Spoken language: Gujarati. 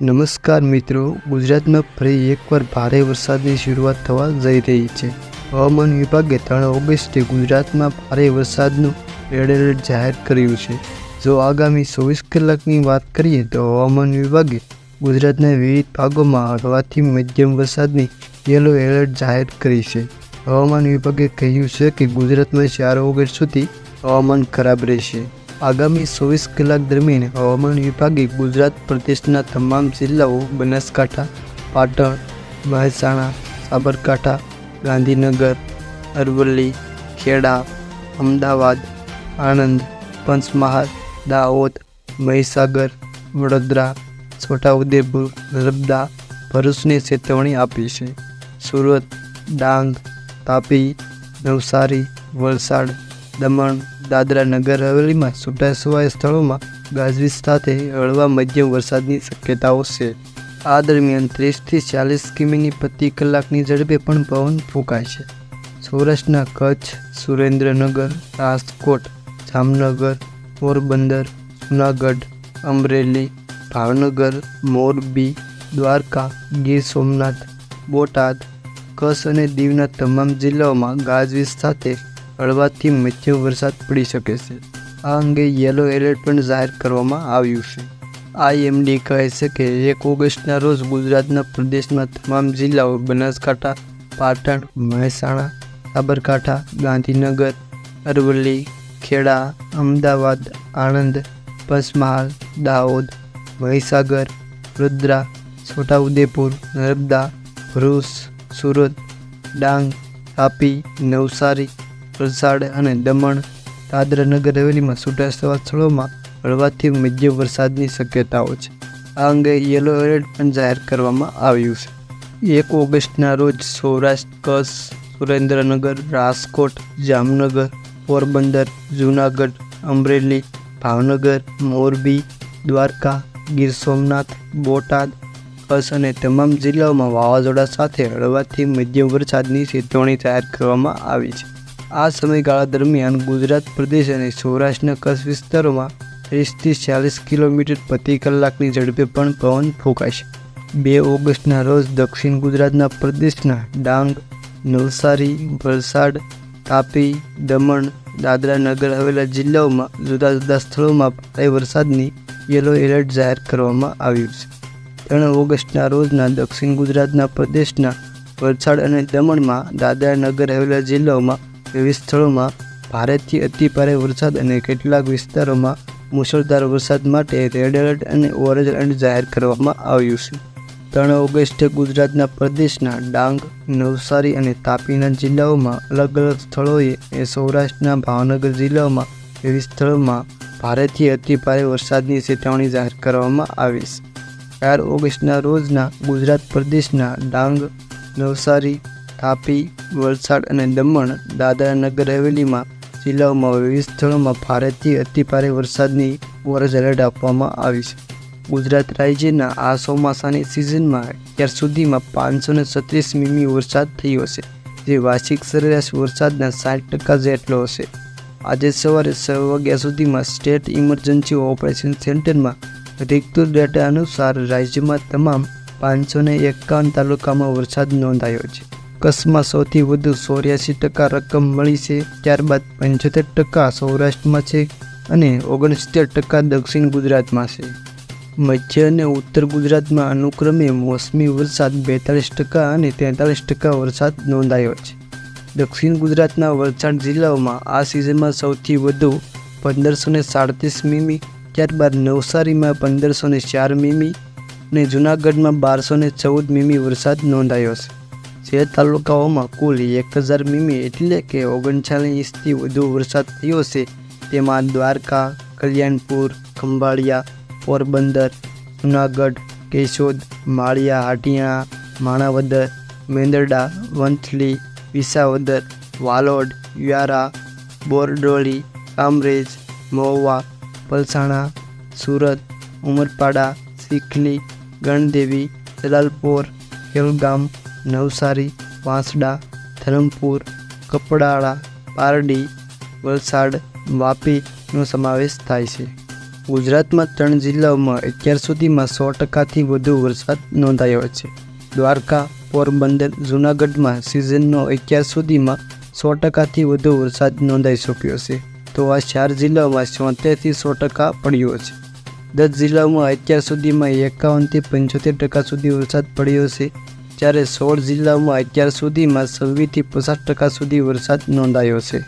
નમસ્કાર મિત્રો, ગુજરાતમાં ફરી એકવાર ભારે વરસાદની શરૂઆત થવા જઈ રહી છે. હવામાન વિભાગે ત્રણ ઓગસ્ટે ગુજરાતમાં ભારે વરસાદનું રેડ એલર્ટ જાહેર કર્યું છે. જો આગામી ચોવીસ કલાકની વાત કરીએ તો હવામાન વિભાગે ગુજરાતના વિવિધ ભાગોમાં હળવાથી મધ્યમ વરસાદની યલો એલર્ટ જાહેર કરી છે. હવામાન વિભાગે કહ્યું છે કે ગુજરાતમાં ચાર ઓગસ્ટ સુધી હવામાન ખરાબ રહેશે. આગામી ચોવીસ કલાક દરમિયાન હવામાન વિભાગે ગુજરાત પ્રદેશના તમામ જિલ્લાઓ, બનાસકાંઠા, પાટણ, મહેસાણા, સાબરકાંઠા, ગાંધીનગર, અરવલ્લી, ખેડા, અમદાવાદ, આણંદ, પંચમહાલ, દાહોદ, મહીસાગર, વડોદરા, છોટાઉદેપુર, નર્મદા, ભરૂચની ચેતવણી આપી છે. સુરત, ડાંગ, તાપી, નવસારી, વલસાડ, દમણ દાદરા નગર હવેલીમાં છૂટાછવાયા સ્થળોમાં ગાજવીજ સાથે હળવા મધ્યમ વરસાદની શક્યતાઓ છે. આ દરમિયાન ત્રીસથી ચાલીસ કિમીની પ્રતિ કલાકની ઝડપે પણ પવન ફૂંકાય છે. સૌરાષ્ટ્રના કચ્છ, સુરેન્દ્રનગર, રાજકોટ, જામનગર, પોરબંદર, જુનાગઢ, અમરેલી, ભાવનગર, મોરબી, દ્વારકા, ગીર સોમનાથ, બોટાદ, કચ્છ અને દીવના તમામ જિલ્લાઓમાં ગાજવીજ સાથે હળવાથી મધ્યમ વરસાદ પડી શકે છે. આ અંગે યલો એલર્ટ પણ જાહેર કરવામાં આવ્યું છે. આઈએમડી કહે છે કે એક ઓગસ્ટના રોજ ગુજરાતના પ્રદેશના તમામ જિલ્લાઓ, બનાસકાંઠા, પાટણ, મહેસાણા, સાબરકાંઠા, ગાંધીનગર, અરવલ્લી, ખેડા, અમદાવાદ, આણંદ, પંચમહાલ, દાહોદ, મહીસાગર, વડોદરા, છોટાઉદેપુર, નર્મદા, ભરૂચ, સુરત, ડાંગ, તાપી, નવસારી વલસાડ અને દમણ દાદરા નગર હવેલીમાં છૂટાછવાયા સ્થળોમાં હળવાથી મધ્યમ વરસાદની શક્યતાઓ છે. આ અંગે યલો એલર્ટ પણ જાહેર કરવામાં આવ્યું છે. એક ઓગસ્ટના રોજ સૌરાષ્ટ્ર, કચ્છ, સુરેન્દ્રનગર, રાજકોટ, જામનગર, પોરબંદર, જૂનાગઢ, અમરેલી, ભાવનગર, મોરબી, દ્વારકા, ગીર સોમનાથ, બોટાદ, કચ્છ અને તમામ જિલ્લાઓમાં વાવાઝોડા સાથે હળવાથી મધ્યમ વરસાદની ચેતવણી જાહેર કરવામાં આવી છે. આ સમયગાળા દરમિયાન ગુજરાત પ્રદેશ અને સૌરાષ્ટ્રના કચ્છ વિસ્તારોમાં ત્રીસથી ચાલીસ કિલોમીટર પ્રતિ કલાકની ઝડપે પણ પવન ફૂંકાશે બે ઓગસ્ટના રોજ દક્ષિણ ગુજરાતના પ્રદેશના ડાંગ, નવસારી, વલસાડ, તાપી, દમણ, દાદરા નગર હવેલા જિલ્લાઓમાં જુદા જુદા સ્થળોમાં ભારે વરસાદની યલો એલર્ટ જાહેર કરવામાં આવ્યું છે. ત્રણ ઓગસ્ટના રોજના દક્ષિણ ગુજરાતના પ્રદેશના વલસાડ અને દમણમાં દાદરા નગર હવેલા જિલ્લાઓમાં વિવિધ સ્થળોમાં ભારેથી અતિભારે વરસાદ અને કેટલાક વિસ્તારોમાં મુશળધાર વરસાદ માટે રેડ એલર્ટ અને ઓરેન્જ એલર્ટ જાહેર કરવામાં આવ્યું છે. ત્રણ ઓગસ્ટે ગુજરાતના પ્રદેશના ડાંગ, નવસારી અને તાપીના જિલ્લાઓમાં અલગ અલગ સ્થળોએ એ સૌરાષ્ટ્રના ભાવનગર જિલ્લાઓમાં વિવિધ સ્થળોમાં ભારેથી અતિભારે વરસાદની ચેતવણી જાહેર કરવામાં આવી છે. ચાર ઓગસ્ટના રોજના ગુજરાત પ્રદેશના ડાંગ, નવસારી તાપી, વલસાડ અને દમણ દાદરા નગર હવેલીમાં જિલ્લાઓમાં વિવિધ સ્થળોમાં ભારેથી અતિભારે વરસાદની ઓરેન્જ એલર્ટ આપવામાં આવી છે. ગુજરાત રાજ્યના આ ચોમાસાની સિઝનમાં અત્યાર સુધીમાં પાંચસો ને છત્રીસ મીમી વરસાદ થયો છે, જે વાર્ષિક સરેરાશ વરસાદના સાઠ ટકા જેટલો હશે. આજે સવારે છ વાગ્યા સુધીમાં સ્ટેટ ઇમરજન્સી ઓપરેશન સેન્ટરમાં રિક્તુર ડેટા અનુસાર રાજ્યમાં તમામ પાંચસો ને એકાવન તાલુકામાં વરસાદ નોંધાયો છે. કચ્છમાં સૌથી વધુ ચોર્યાસી ટકા રકમ મળી છે. ત્યારબાદ પંચોતેર ટકા સૌરાષ્ટ્રમાં છે અને ઓગણસિત્તેર ટકા દક્ષિણ ગુજરાતમાં છે. મધ્ય અને ઉત્તર ગુજરાતમાં અનુક્રમે મોસમી વરસાદ બેતાલીસ ટકા અને તેતાલીસ ટકા વરસાદ નોંધાયો છે. દક્ષિણ ગુજરાતના વલસાડ જિલ્લાઓમાં આ સિઝનમાં સૌથી વધુ પંદરસો ને સાડત્રીસ મીમી ત્યારબાદ નવસારીમાં પંદરસો ને ચાર મીમી અને જૂનાગઢમાં બારસો ને ચૌદ મીમી વરસાદ નોંધાયો છે. જે તાલુકાઓમાં કુલ એક હજાર મીમી એટલે કે ઓગણચાલીસથી વધુ વરસાદ થયો છે, તેમાં દ્વારકા, કલ્યાણપુર, ખંભાળિયા, પોરબંદર, જુનાગઢ, કેશોદ, માળિયા, હાટિયા, માણાવદર, મેંદરડા, વંથલી, વિસાવદર, વાલોડ, વ્યારા, બોરડોલી, કામરેજ, મહુવા, પલસાણા, સુરત, ઉમરપાડા ચીખલી ગણદેવી, જલાલપોર, ખેલગામ નવસારી વાંસડા ધરમપુર, કપડાળા, પારડી, વલસાડ, વાપીનો સમાવેશ થાય છે. ગુજરાતમાં ત્રણ જિલ્લાઓમાં અત્યાર સુધીમાં સો ટકાથી વધુ વરસાદ નોંધાયો છે. દ્વારકા, પોરબંદર, જૂનાગઢમાં સિઝનનો અત્યાર સુધીમાં સો ટકાથી વધુ વરસાદ નોંધાઈ શક્યો છે. તો આ ચાર જિલ્લાઓમાં છોતેરથી સો ટકા પડ્યો છે. દસ જિલ્લાઓમાં અત્યાર સુધીમાં એકાવનથી પંચોતેર ટકા સુધી વરસાદ પડ્યો છે. જ્યારે સોળ જિલ્લાઓમાં અત્યાર સુધીમાં છવ્વીસથી પચાસ ટકા સુધી વરસાદ નોંધાયો છે.